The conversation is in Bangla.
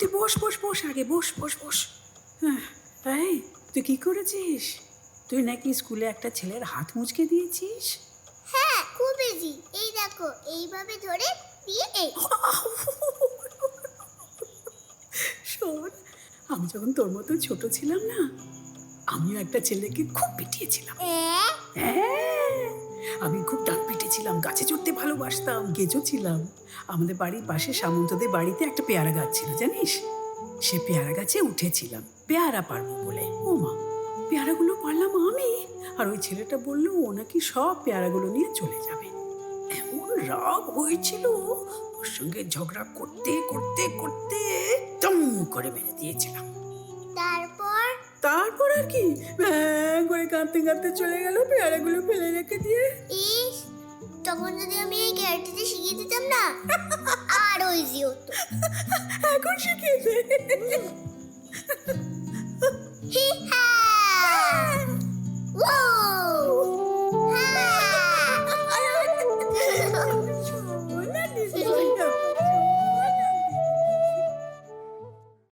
তুই বস বস বস আগে বস বস বস। হ্যাঁ এই তুই কি করেছিস? তুই নাকি স্কুলে একটা ছেলের হাত মুচকে দিয়েছিস? হ্যাঁ খুব ইজি এই দেখো এইভাবে ধরে দিয়ে এই। শোন আমি যখন তোর মতো ছোট ছিলাম না আমিও একটা ছেলেকে খুব পিটিয়েছিলাম। হ্যাঁ পিটেছিলাম গাছে চড়তে ভালোবাসতাম গেজো ছিলাম। আমাদের বাড়ির পাশে সামন্তদের বাড়িতে একটা পেয়ারা গাছ ছিল জানিস? সে পেয়ারা গাছে উঠেছিলাম পেয়ারা পারব বলে। ও মা পেয়ারাগুলো পারলাম আমি? আর ওই ছেলেটা বলল ও নাকি সব পেয়ারাগুলো নিয়ে চলে যাবে। এমন রাগ হয়েছিল ওর সঙ্গে ঝগড়া করতে করতে করতে দম করে মেরে দিয়েছিলাম। তারপর? তারপর আর কি? করে কাঁদতে কাঁদতে চলে গেল পেয়ারাগুলো ফেলে রেখে দিয়ে। ইস তখন যদি আমি এই ক্যারেক্টারটা শিখিয়ে দিতাম না আরও ইজি হতো। এখন শিখিয়ে দে।